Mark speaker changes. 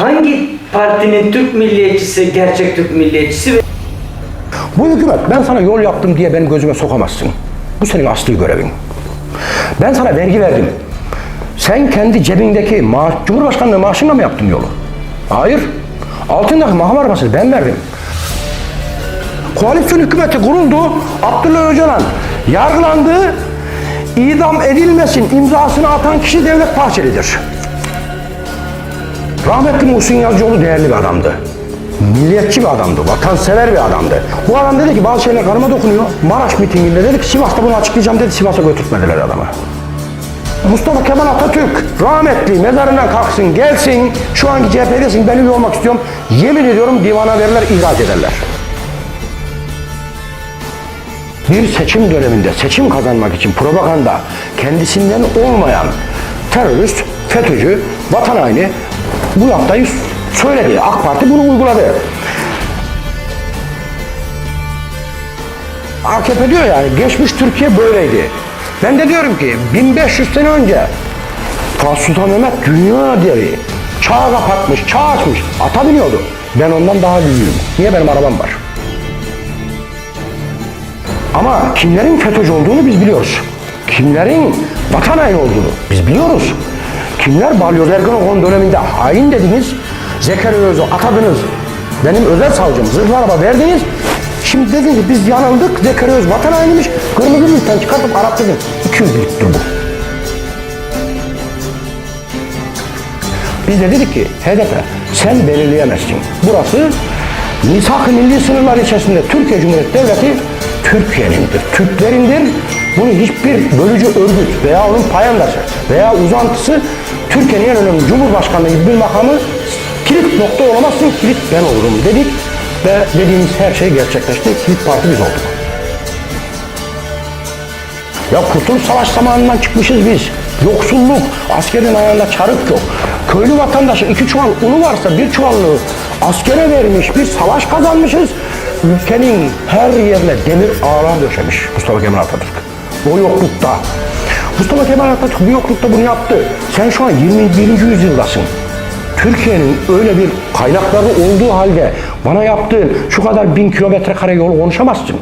Speaker 1: hangi partinin Türk milliyetçisi gerçek Türk milliyetçisi
Speaker 2: Bu hükümet ben sana yol yaptım diye benim gözüme sokamazsın. Bu senin asli görevin. Ben sana vergi verdim. Sen kendi cebindeki maaş, Cumhurbaşkanlığı maaşınla mı yaptın yolu? Hayır. Altındaki makam arabasını ben verdim. Koalisyon hükümeti kuruldu. Abdullah Öcalan yargılandı. İdam edilmesin imzasını atan kişi Devlet Bahçeli'dir. Rahmetli Muhsin Yazıcıoğlu değerli bir adamdı. Milliyetçi bir adamdı, vatansever bir adamdı. Bu adam dedi ki bazı şeyler karıma dokunuyor. Maraş mitinginde dedi ki Sivas'ta bunu açıklayacağım dedi. Sivas'a götürtmediler adamı. Mustafa Kemal Atatürk rahmetli mezarından kalksın gelsin. Şu anki CHP'desin ben üye olmak istiyorum. Yemin ediyorum divana verirler ihraç ederler. Bir seçim döneminde seçim kazanmak için propaganda kendisinden olmayan terörist, FETÖ'cü, vatan haini bu yaptayı söyledi. AK Parti bunu uyguladı. AKP diyor yani geçmiş Türkiye böyleydi. Ben de diyorum ki 1500 sene önce Fatih Sultan Mehmet dünya devi çağ kapatmış, çağ açmış, ata biniyordu. Ben ondan daha büyüğüm. Niye benim arabam var? Ama kimlerin FETÖ'cü olduğunu biz biliyoruz. Kimlerin vatan haini olduğunu biz biliyoruz. Kimler Balyoz Ergenekon döneminde hain dediniz, Zekeriya Öz'ü atadınız, benim özel savcım zırhlı araba verdiniz. Şimdi dediniz ki biz yanıldık, Zekeriya Öz vatan hainiymiş, kırmızı listen çıkartıp arattırdın. 200 birliktir bu. Biz de dedik ki HDP sen belirleyemezsin. Burası misak-ı milli sınırlar içerisinde Türkiye Cumhuriyeti Devleti Türkiye'nindir, Türklerindir. Bunu hiçbir bölücü örgüt veya onun payandası veya uzantısı Türkiye'nin en önemli Cumhurbaşkanlığı gibi bir makamı kilit nokta olamazsın, kilit ben olurum dedik ve dediğimiz her şey gerçekleşti. Kilit parti biz olduk. Ya Kurtuluş Savaş zamanından çıkmışız biz. Yoksulluk, askerin ayağında çarık yok. Köylü vatandaşın iki çuval unu varsa bir çuvalını askere vermiş, bir savaş kazanmışız. Ülkenin her yerine demir ağlar döşemiş Mustafa Kemal Atatürk. O yoklukta. Mustafa Kemal Atatürk bu yoklukta bunu yaptı. Sen şu an 21. yüzyıldasın. Türkiye'nin öyle bir kaynakları olduğu halde bana yaptığın şu kadar bin kilometre kare yolu konuşamazsın.